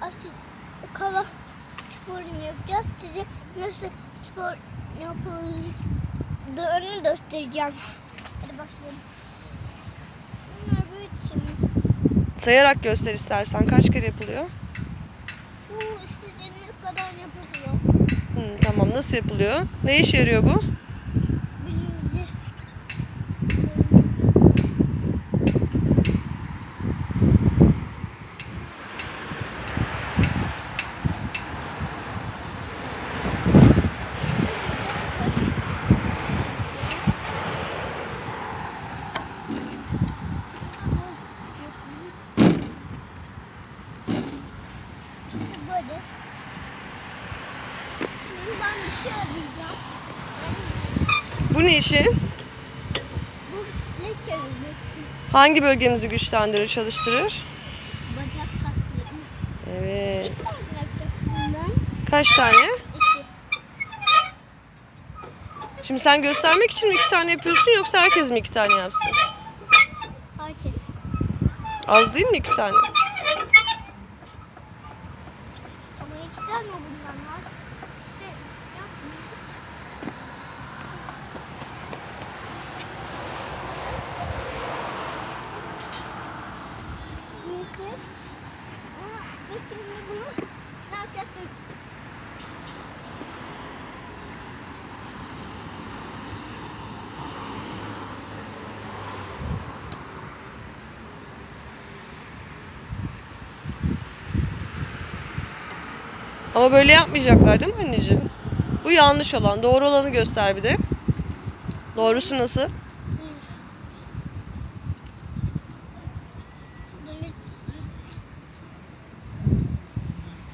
Asıl kava sporunu yapacağız. Size nasıl spor yapıldığını göstereceğim. Hadi başlayalım. Bunlar büyük şimdi. Sayarak göster istersen. Kaç kere yapılıyor? Bu istediğiniz kadar yapılıyor. Hı, tamam nasıl yapılıyor? Ne işe yarıyor bu? Birinci. İşte böyle. Şimdi ben bir şey arayacağım. Bu ne işi? Bu bisiklet çevirmek için Hangi bölgemizi güçlendirir, çalıştırır? bacak kaslarını. Evet. Kaç tane? İki. Şimdi sen göstermek için mi iki tane yapıyorsun yoksa herkes mi iki tane yapsın? Herkes. Az değil mi iki tane? Ama iki tane bundan var. Ama böyle yapmayacaklar değil mi anneciğim? Bu yanlış olan. Doğru olanı göster bir de. Doğrusu nasıl? Böyle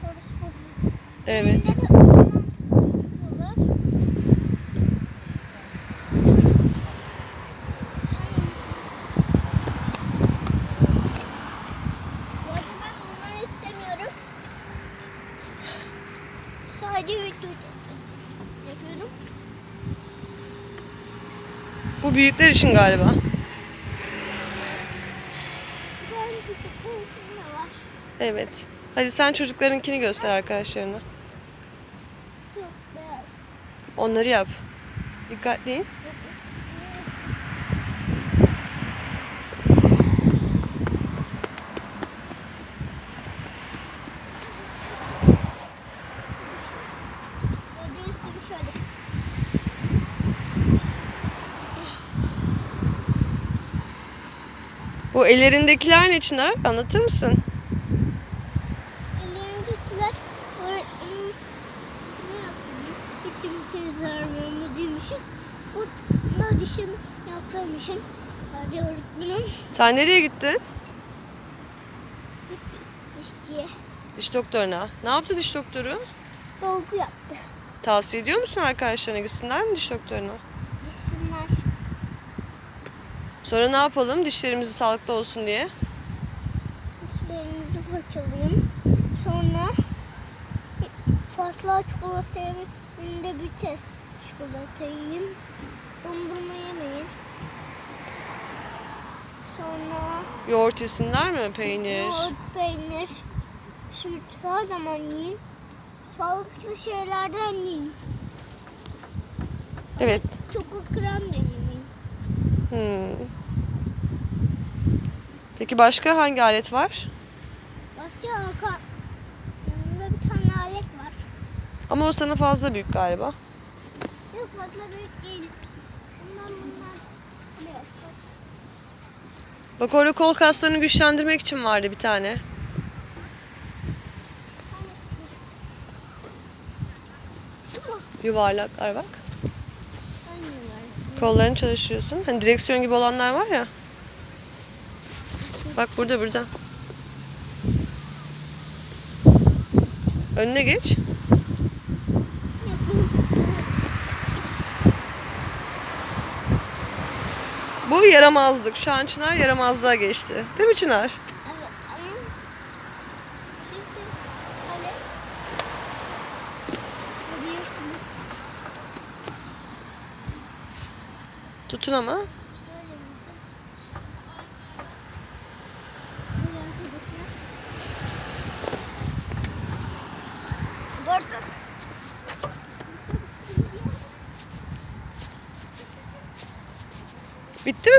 Doğrusu bu. Evet. Elinde de orman tutuyorlar. Bu arada ben bunları istemiyorum. Sadece. Bu büyükler için galiba. Evet. Hadi sen çocuklarınkini göster arkadaşlarına. Onları yap. Dikkatli. Bu ellerindekiler ne için Arap? Anlatır mısın? Ellerimdekiler öğretmenim ne yapayım? Gittim seni zarar vermediğim için. Da dişimi yaptığım için. Hadi öğretmenim. Sen nereye gittin? Dişçiye Diş doktoruna. Ne yaptı diş doktoru? dolgu yaptı. Tavsiye ediyor musun arkadaşlarına gitsinler mi diş doktoruna? Dişimler Sonra ne yapalım dişlerimiz sağlıklı olsun diye? dişlerinizi fırçalayın. Sonra fazla çikolata yemeyin de bir kez çikolata yiyin. Dondurma yemeyin. Sonra Yoğurt yesinler mi? Peynir. Yoğurt, peynir, süt her zaman yiyin. Sağlıklı şeylerden yiyin. Evet. Çoko krem de yemeyin. Hmm. Peki başka hangi alet var? Başka arka Bunda bir tane alet var. Ama o sana fazla büyük galiba. Yok fazla büyük değil. Bak orada kol kaslarını güçlendirmek için vardı bir tane. Yuvarlaklar bak. Kollarını çalıştırıyorsun. Hani direksiyon gibi olanlar var ya. Bak burada burada. Önüne geç. Bu yaramazlık. Şu an Çınar yaramazlığa geçti. Değil mi Çınar? Tutun ama. Böyle bizde. Böyle arkadaşlar.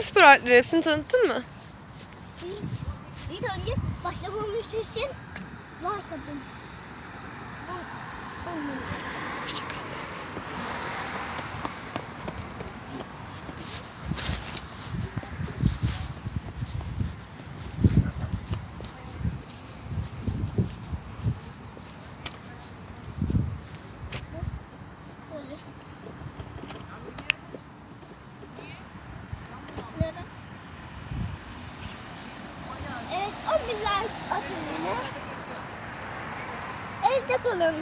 Spor aletleri? Hepsini tanıttın mı? İlk önce başlamamız için like atın. On- like atın. Evde kalın.